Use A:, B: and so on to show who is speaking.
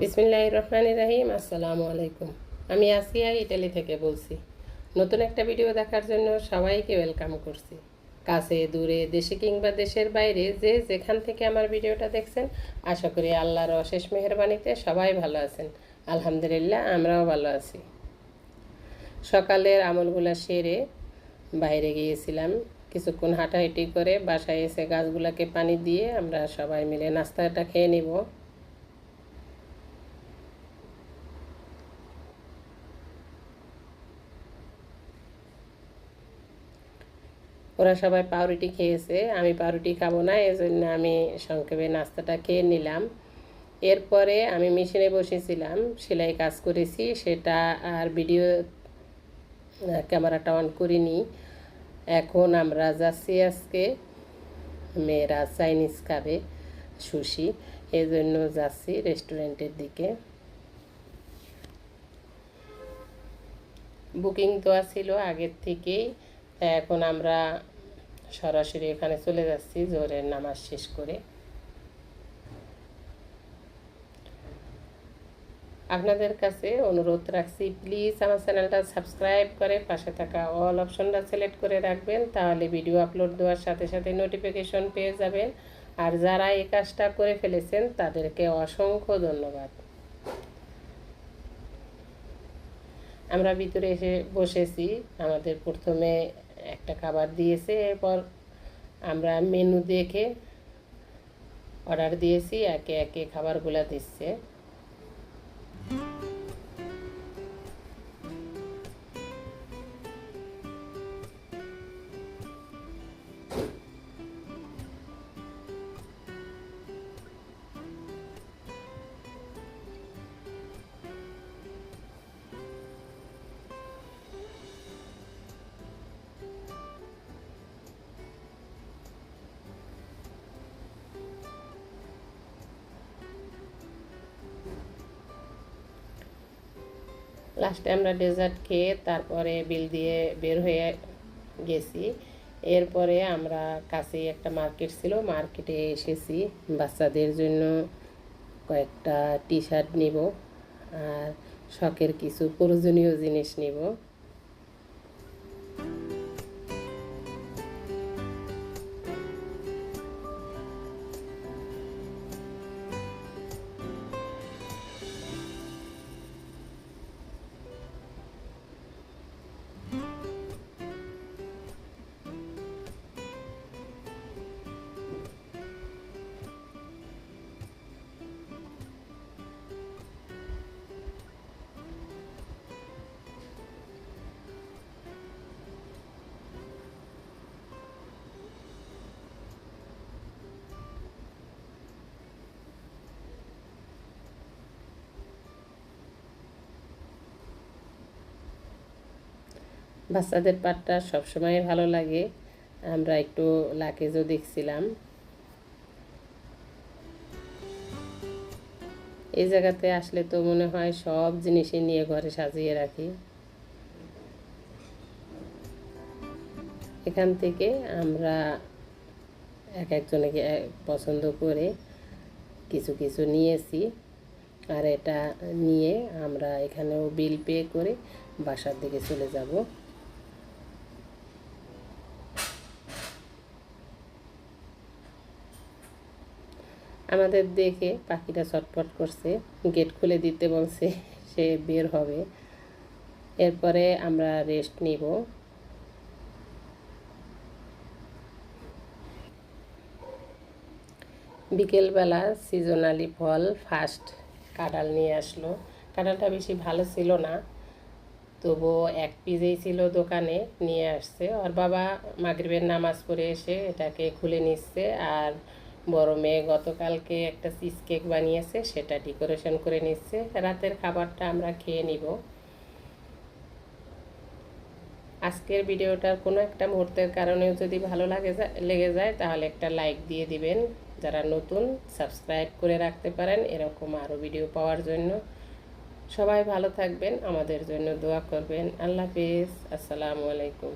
A: বিসমিল্লাহ রহমান রাহিম, আসসালামু আলাইকুম। আমি আসিয়া ইটালি থেকে বলছি, নতুন একটা ভিডিও দেখার জন্য সবাইকে ওয়েলকাম করছি। কাছে, দূরে, দেশে কিংবা দেশের বাইরে যে যেখান থেকে আমার ভিডিওটা দেখছেন, আশা করি আল্লাহর অশেষ মেহরবানিতে সবাই ভালো আছেন। আলহামদুলিল্লাহ, আমরাও ভালো আছি। সকালের আমলগুলা সেরে বাইরে গিয়েছিলাম। কিছুক্ষণ হাঁটাহাঁটি করে বাসায় এসে গাছগুলোকে পানি দিয়ে আমরা সবাই মিলে নাস্তাটা খেয়ে নিব। ওরা সবাই পাউরুটি খেয়েছে, আমি পাউরুটি খাব না এই জন্য আমি সংক্ষেপে নাস্তাটা খেয়ে নিলাম। এরপরে আমি মেশিনে বসেছিলাম, সেলাই কাজ করেছি, সেটা আর ভিডিও ক্যামেরাটা অন করিনি। এখন আমরা যাচ্ছি আজকে, মেয়েরা চাইনিজ খাবে সুশি এই জন্য যাচ্ছি রেস্টুরেন্টের দিকে। বুকিং দেওয়া ছিল আগের থেকেই এখন আমরা সরাসরি এখানে চলে যাচ্ছি জোরের নামাজ শেষ করে। আপনাদের কাছে অনুরোধ রাখছি প্লিজ আমার চ্যানেলটা সাবস্ক্রাইব করে পাশে থাকা অল অপশনটা সিলেক্ট করে রাখবেন, তাহলে ভিডিও আপলোড দেওয়ার সাথে সাথে নোটিফিকেশন পেয়ে যাবেন। আর যারা এই কাজটা করে ফেলেছেন, তাদেরকে অসংখ্য ধন্যবাদ। আমরা ভিতরে এসে বসেছি, আমাদের প্রথমে একটা খাবার দিয়েছে এরপর আমরা মেনু দেখে অর্ডার দিয়েছি একে একে খাবারগুলো দিচ্ছে। লাস্টে আমরা ডেজার্ট খেয়ে তারপরে বিল দিয়ে বের হয়ে গেছি। এরপরে আমরা কাছেই একটা মার্কেট ছিল মার্কেটে এসেছি। বাচ্চাদের জন্য কয়েকটা টি শার্ট নিব আর শখের কিছু প্রয়োজনীয় জিনিস নিব। বাচ্চাদের পাটটা সবসময় ভালো লাগে। আমরা একটু লাকেজও দেখছিলাম। এই জায়গাতে আসলে তো মনে হয় সব জিনিসই নিয়ে ঘরে সাজিয়ে রাখি। এখান থেকে আমরা এক একজনকে পছন্দ করে কিছু কিছু নিয়েছি। আর এটা নিয়ে আমরা এখানেও বিল পে করে বাসার দিকে চলে যাব। আমাদের দেখে পাখিটা ছটপট করছে, গেট খুলে দিতে বলছে, সে বের হবে। এরপরে আমরা রেস্ট নিব। বিকেলবেলা সিজনালি ফল ফার্স্ট কাঁঠাল নিয়ে আসলো। কাঁঠালটা বেশি ভালো ছিল না, তবুও এক পিজেই ছিল দোকানে, নিয়ে আসছে। ওর বাবা মাগরিবের নামাজ পড়ে এসে এটাকে খুলে নিচ্ছে আর বড় মেয়ে গতকালকে একটা চিজ কেক বানিয়েছে, সেটা ডেকোরেশন করে নিচ্ছে। রাতের খাবারটা আমরা খেয়ে নিব। আজকের ভিডিওটার কোনো একটা মুহূর্তের কারণেও যদি ভালো লাগে লেগে যায়, তাহলে একটা লাইক দিয়ে দিবেন। যারা নতুন সাবস্ক্রাইব করে রাখতে পারেন, এরকম আরও ভিডিও পাওয়ার জন্য। সবাই ভালো থাকবেন, আমাদের জন্য দোয়া করবেন। আল্লাহ হাফিজ, আসসালামু আলাইকুম।